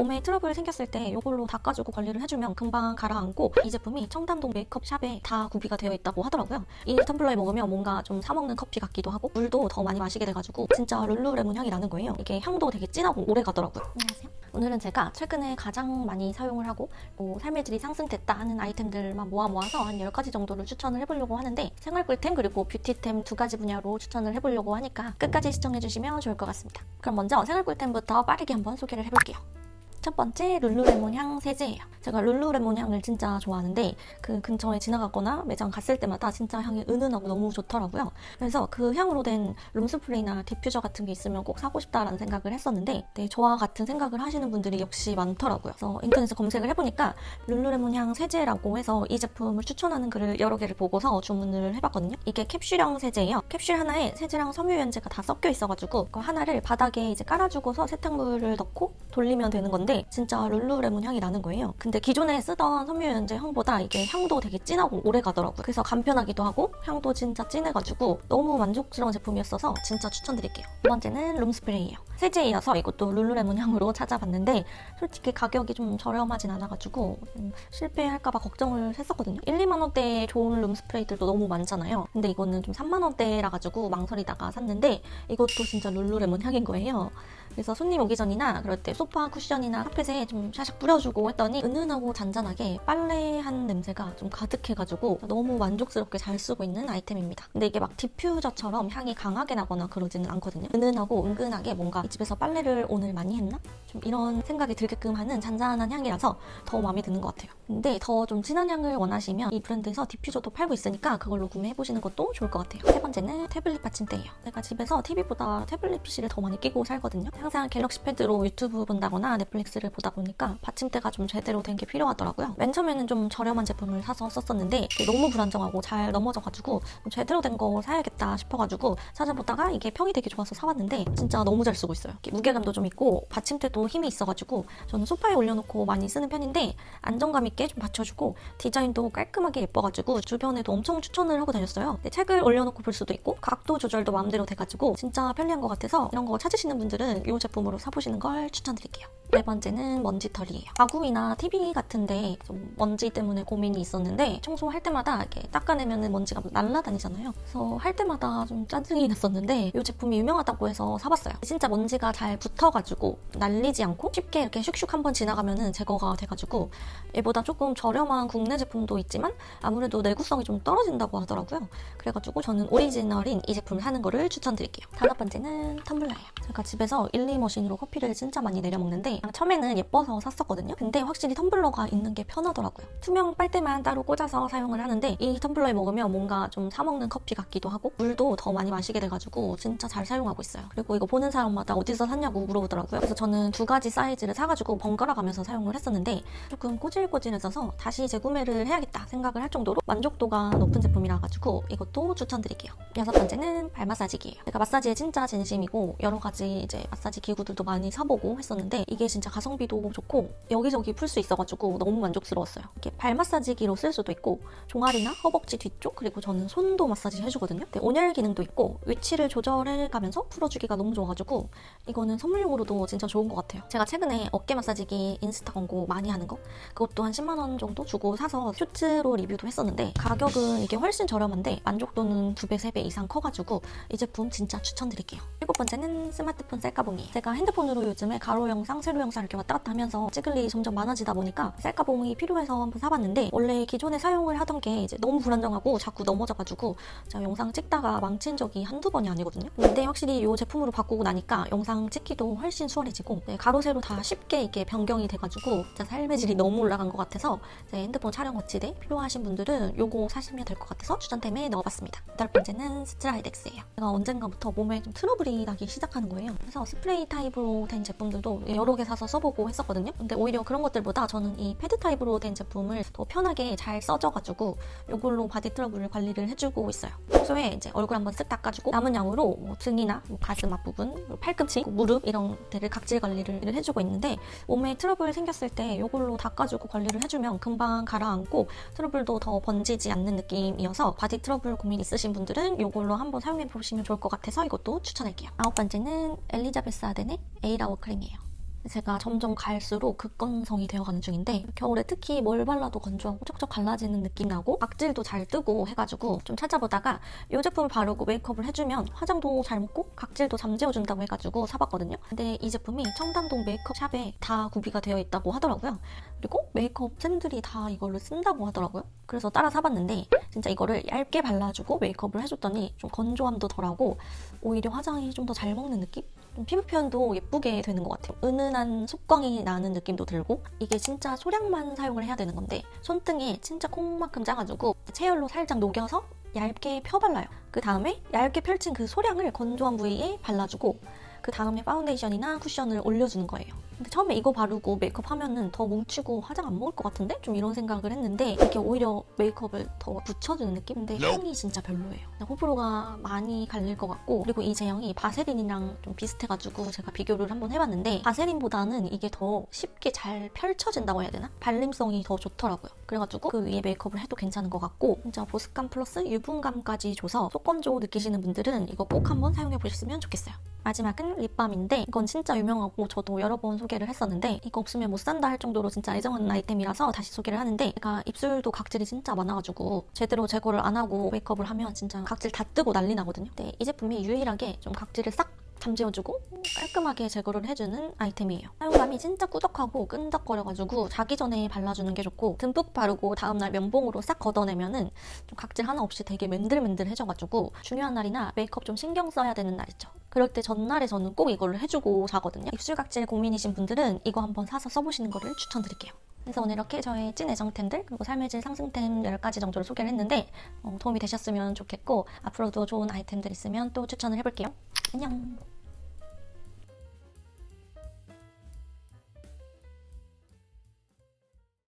몸에 트러블 생겼을 때 이걸로 닦아주고 관리를 해주면 금방 가라앉고 이 제품이 청담동 메이크업 샵에 다 구비가 되어 있다고 하더라고요. 이 텀블러에 먹으면 뭔가 좀 사먹는 커피 같기도 하고 물도 더 많이 마시게 돼가지고 진짜 룰루레몬 향이 나는 거예요. 이게 향도 되게 진하고 오래 가더라고요. 안녕하세요. 오늘은 제가 최근에 가장 많이 사용을 하고 뭐 삶의 질이 상승됐다 하는 아이템들만 모아 모아서 한 10가지 정도를 추천을 해보려고 하는데 생활 꿀템 그리고 뷰티템 두 가지 분야로 추천을 해보려고 하니까 끝까지 시청해주시면 좋을 것 같습니다. 그럼 먼저 생활 꿀템부터 빠르게 한번 소개를 해볼게요. 첫 번째 룰루레몬 향 세제예요. 제가 룰루레몬 향을 진짜 좋아하는데 그 근처에 지나가거나 매장 갔을 때마다 진짜 향이 은은하고 너무 좋더라고요. 그래서 그 향으로 된 룸스프레이나 디퓨저 같은 게 있으면 꼭 사고 싶다라는 생각을 했었는데 네, 저와 같은 생각을 하시는 분들이 역시 많더라고요. 그래서 인터넷에 검색을 해보니까 룰루레몬 향 세제라고 해서 이 제품을 추천하는 글을 여러 개를 보고서 주문을 해봤거든요. 이게 캡슐형 세제예요. 캡슐 하나에 세제랑 섬유유연제가 다 섞여 있어가지고 그 하나를 바닥에 이제 깔아주고서 세탁물을 넣고 돌리면 되는 건데 진짜 룰루레몬 향이 나는 거예요. 근데 기존에 쓰던 섬유유연제 향보다 이게 향도 되게 진하고 오래 가더라고요. 그래서 간편하기도 하고 향도 진짜 진해가지고 너무 만족스러운 제품이었어서 진짜 추천드릴게요. 두 번째는 룸스프레이예요. 세제이어서 이것도 룰루레몬 향으로 찾아봤는데 솔직히 가격이 좀 저렴하진 않아가지고 좀 실패할까봐 걱정을 했었거든요. 1, 2만 원대의 좋은 룸스프레이들도 너무 많잖아요. 근데 이거는 좀 3만 원대라 가지고 망설이다가 샀는데 이것도 진짜 룰루레몬 향인 거예요. 그래서 손님 오기 전이나 그럴 때 소파 쿠션이나 카펫에 좀 샤샥 뿌려주고 했더니 은은하고 잔잔하게 빨래한 냄새가 좀 가득해가지고 너무 만족스럽게 잘 쓰고 있는 아이템입니다. 근데 이게 막 디퓨저처럼 향이 강하게 나거나 그러지는 않거든요. 은은하고 은근하게 뭔가 이 집에서 빨래를 오늘 많이 했나? 좀 이런 생각이 들게끔 하는 잔잔한 향이라서 더 마음에 드는 것 같아요. 근데 더 좀 진한 향을 원하시면 이 브랜드에서 디퓨저도 팔고 있으니까 그걸로 구매해보시는 것도 좋을 것 같아요. 세 번째는 태블릿 받침대예요. 제가 집에서 TV보다 태블릿 PC를 더 많이 끼고 살거든요. 항상 갤럭시 패드로 유튜브 본다거나 넷플릭스를 보다 보니까 받침대가 좀 제대로 된 게 필요하더라고요. 맨 처음에는 좀 저렴한 제품을 사서 썼었는데 너무 불안정하고 잘 넘어져가지고 좀 제대로 된 거 사야겠다 싶어가지고 찾아보다가 이게 평이 되게 좋아서 사왔는데 진짜 너무 잘 쓰고 있어요. 무게감도 좀 있고 받침대도 힘이 있어가지고 저는 소파에 올려놓고 많이 쓰는 편인데 안정감 있게 좀 받쳐주고 디자인도 깔끔하게 예뻐가지고 주변에도 엄청 추천을 하고 다녔어요. 책을 올려놓고 볼 수도 있고 각도 조절도 마음대로 돼가지고 진짜 편리한 것 같아서 이런 거 찾으시는 분들은 이 제품으로 사보시는 걸 추천드릴게요. 네 번째는 먼지털이에요. 가구이나 TV 같은데 좀 먼지 때문에 고민이 있었는데 청소할 때마다 이렇게 닦아내면 먼지가 날라다니잖아요. 그래서 할 때마다 좀 짜증이 났었는데 이 제품이 유명하다고 해서 사봤어요. 진짜 먼지가 잘 붙어가지고 날리지 않고 쉽게 이렇게 슉슉 한번 지나가면은 제거가 돼가지고 얘보다 조금 저렴한 국내 제품도 있지만 아무래도 내구성이 좀 떨어진다고 하더라고요. 그래가지고 저는 오리지널인 이 제품을 사는 거를 추천드릴게요. 다섯 번째는 텀블러예요. 제가 집에서 일리 머신으로 커피를 진짜 많이 내려 먹 처음에는 예뻐서 샀었거든요. 근데 확실히 텀블러가 있는 게 편하더라고요. 투명 빨대만 따로 꽂아서 사용을 하는데 이 텀블러에 먹으면 뭔가 좀 사먹는 커피 같기도 하고 물도 더 많이 마시게 돼가지고 진짜 잘 사용하고 있어요. 그리고 이거 보는 사람마다 어디서 샀냐고 물어보더라고요. 그래서 저는 두 가지 사이즈를 사가지고 번갈아 가면서 사용을 했었는데 조금 꼬질꼬질해져서 다시 재구매를 해야겠다 생각을 할 정도로 만족도가 높은 제품이라 가지고 이것도 추천드릴게요. 여섯 번째는 발 마사지기예요. 제가 마사지에 진짜 진심이고 여러 가지 이제 마사지 기구들도 많이 사보고 했었는데 이게 진짜 가성비도 좋고 여기저기 풀 수 있어가지고 너무 만족스러웠어요. 이렇게 발 마사지기로 쓸 수도 있고 종아리나 허벅지 뒤쪽 그리고 저는 손도 마사지 해주거든요. 근데 온열 기능도 있고 위치를 조절해가면서 풀어주기가 너무 좋아가지고 이거는 선물용으로도 진짜 좋은 것 같아요. 제가 최근에 어깨 마사지기 인스타 광고 많이 하는 거 그것도 한 10만 원 정도 주고 사서 쇼츠로 리뷰도 했었는데 가격은 이게 훨씬 저렴한데 만족도는 두 배, 세배 이상 커가지고 이 제품 진짜 추천드릴게요. 일곱 번째는 스마트폰 셀카봉이에요. 제가 핸드폰으로 요즘에 가로 영상, 세로 영상 이렇게 왔다 갔다 하면서 일이 점점 많아지다 보니까 셀카봉이 필요해서 한번 사봤는데 원래 기존에 사용을 하던 게 이제 너무 불안정하고 자꾸 넘어져가지고 제가 영상 찍다가 망친 적이 한두 번이 아니거든요. 근데 확실히 이 제품으로 바꾸고 나니까 영상 찍기도 훨씬 수월해지고 네, 가로, 세로 다 쉽게 이렇게 변경이 돼가지고 진짜 삶의 질이 너무 올라간 것 같아서 제 핸드폰 촬영 거치대 필요하신 분들은 요거 사시면 될 것 같아서 추천템에 넣어봤습니다. 여덟 번째는 스트라이덱스예요. 제가 언젠가부터 몸에 좀 트러블이 나기 시작하는 거예요. 그래서 스프레이 타입으로 된 제품들도 여러 개 사서 써보고 했었거든요. 근데 오히려 그런 것들보다 저는 이 패드 타입으로 된 제품을 더 편하게 잘 써져가지고 이걸로 바디 트러블 관리를 해주고 있어요. 평소에 이제 얼굴 한번 쓱 닦아주고 남은 양으로 뭐 등이나 뭐 가슴 앞부분, 그리고 팔꿈치, 무릎 이런 데를 각질 관리를 해주고 있는데 몸에 트러블 생겼을 때 이걸로 닦아주고 관리를 해주면 금방 가라앉고 트러블도 더 번지지 않는 느낌이어서 바디 트러블 고민 있으신 분들은 이걸로 한번 사용해 보시면 좋을 것 같아서 이것도 추천할게요. 아홉 번째는 엘리자베스 아덴의 에이라워 크림이에요. 제가 점점 갈수록 극건성이 되어가는 중인데 겨울에 특히 뭘 발라도 건조하고 촉촉 갈라지는 느낌 나고 각질도 잘 뜨고 해가지고 좀 찾아보다가 이 제품을 바르고 메이크업을 해주면 화장도 잘 먹고 각질도 잠재워준다고 해가지고 사봤거든요. 근데 이 제품이 청담동 메이크업 샵에 다 구비가 되어 있다고 하더라고요. 그리고 메이크업 쌤들이 다 이걸로 쓴다고 하더라고요. 그래서 따라 사봤는데 진짜 이거를 얇게 발라주고 메이크업을 해줬더니 좀 건조함도 덜하고 오히려 화장이 좀 더 잘 먹는 느낌? 좀 피부 표현도 예쁘게 되는 것 같아요. 은은한 속광이 나는 느낌도 들고 이게 진짜 소량만 사용을 해야 되는 건데 손등에 진짜 콩만큼 짜가지고 체열로 살짝 녹여서 얇게 펴발라요. 그 다음에 얇게 펼친 그 소량을 건조한 부위에 발라주고 그 다음에 파운데이션이나 쿠션을 올려주는 거예요. 근데 처음에 이거 바르고 메이크업 하면은 더 뭉치고 화장 안 먹을 것 같은데? 좀 이런 생각을 했는데 이게 오히려 메이크업을 더 붙여주는 느낌인데 향이 진짜 별로예요. 호불호가 많이 갈릴 것 같고 그리고 이 제형이 바세린이랑 좀 비슷해가지고 제가 비교를 한번 해봤는데 바세린보다는 이게 더 쉽게 잘 펼쳐진다고 해야 되나? 발림성이 더 좋더라고요. 그래가지고 그 위에 메이크업을 해도 괜찮은 것 같고 진짜 보습감 플러스 유분감까지 줘서 속건조 느끼시는 분들은 이거 꼭 한번 사용해 보셨으면 좋겠어요. 마지막은 립밤인데 이건 진짜 유명하고 저도 여러 번 소개를 했었는데 이거 없으면 못 산다 할 정도로 진짜 애정하는 아이템이라서 다시 소개를 하는데 제가 입술도 각질이 진짜 많아가지고 제대로 제거를 안 하고 메이크업을 하면 진짜 각질 다 뜨고 난리 나거든요. 근데 이 제품이 유일하게 좀 각질을 싹 잠재워주고 깔끔하게 제거를 해주는 아이템이에요. 사용감이 진짜 꾸덕하고 끈적거려가지고 자기 전에 발라주는 게 좋고 듬뿍 바르고 다음날 면봉으로 싹 걷어내면은 좀 각질 하나 없이 되게 맨들맨들해져가지고 중요한 날이나 메이크업 좀 신경 써야 되는 날 있죠. 그럴 때 전날에 저는 꼭 이거를 해주고 자거든요. 입술 각질 고민이신 분들은 이거 한번 사서 써보시는 거를 추천드릴게요. 그래서 오늘 이렇게 저의 찐 애정템들 그리고 삶의 질 상승템 10가지 정도를 소개를 했는데 어, 도움이 되셨으면 좋겠고 앞으로도 좋은 아이템들 있으면 또 추천을 해볼게요. 안녕!